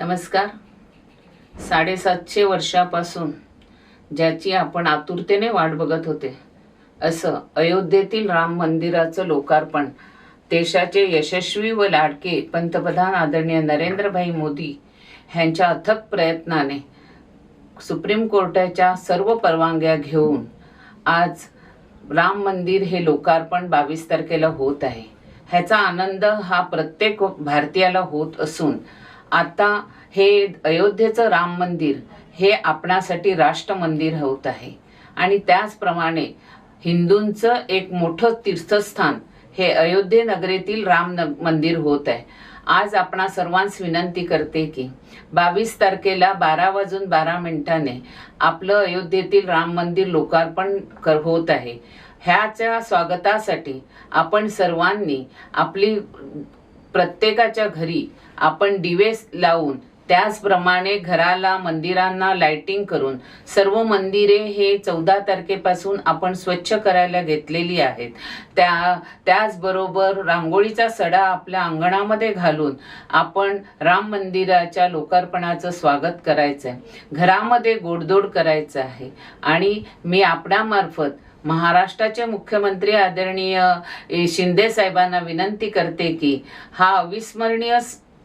नमस्कार. साडेसातशे वर्षापासून ज्याची आपण आतुरतेने वाट बघत होते असं अयोध्येतील राम मंदिराचं लोकार्पण देशाचे यशस्वी व लाडके पंतप्रधान आदरणीय नरेंद्रभाई मोदी ह्यांच्या अथक प्रयत्नाने सुप्रीम कोर्टाच्या सर्व परवानग्या घेऊन आज राम मंदिर हे लोकार्पण बावीस तारखेला होत आहे. ह्याचा आनंद हा प्रत्येक भारतीयाला होत असून आता हे अयोध्येचं राम मंदिर हे आपणासाठी राष्ट्र मंदिर होत आहे. आणि त्याचप्रमाणे हिंदूंचं एक मोठं तीर्थस्थान हे अयोध्ये नगरीतील राम मंदिर होत आहे. आज आपणा सर्वांस विनंती करते की बावीस तारखेला बारा वाजून बारा मिनिटाने आपलं अयोध्येतील राम मंदिर लोकार्पण होत आहे. ह्याच्या स्वागतासाठी आपण सर्वांनी आपली प्रत्येकाच्या घरी आपण दिवे लावून त्याचप्रमाणे घराला मंदिरांना लाइटिंग करून सर्व मंदिरे हे चौदा तारखेपासून आपण स्वच्छ करायला घेतलेली आहेत. त्या त्याचबरोबर रांगोळीचा सडा आपल्या अंगणामध्ये घालून आपण राम मंदिराच्या लोकार्पणाचं स्वागत करायचं आहे घरामध्ये गोडधोड करायचं आहे. आणि मी आपणामार्फत महाराष्ट्राचे मुख्यमंत्री आदरणीय शिंदे साहेबांना विनंती करते की हा अविस्मरणीय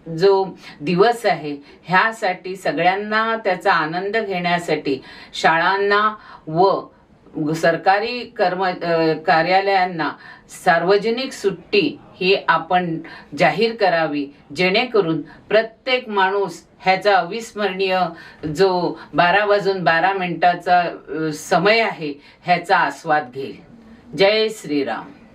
जो दिवस आहे ह्यासाठी सगळ्यांना त्याचा आनंद घेण्यासाठी शाळांना व सरकारी कर्म कार्यालयांना सार्वजनिक सुट्टी ही आपण जाहीर करावी जेणेकरून प्रत्येक माणूस ह्याचा अविस्मरणीय जो बारा वाजून बारा मिनिटाचा समय आहे ह्याचा आस्वाद घेईल. जय श्रीराम.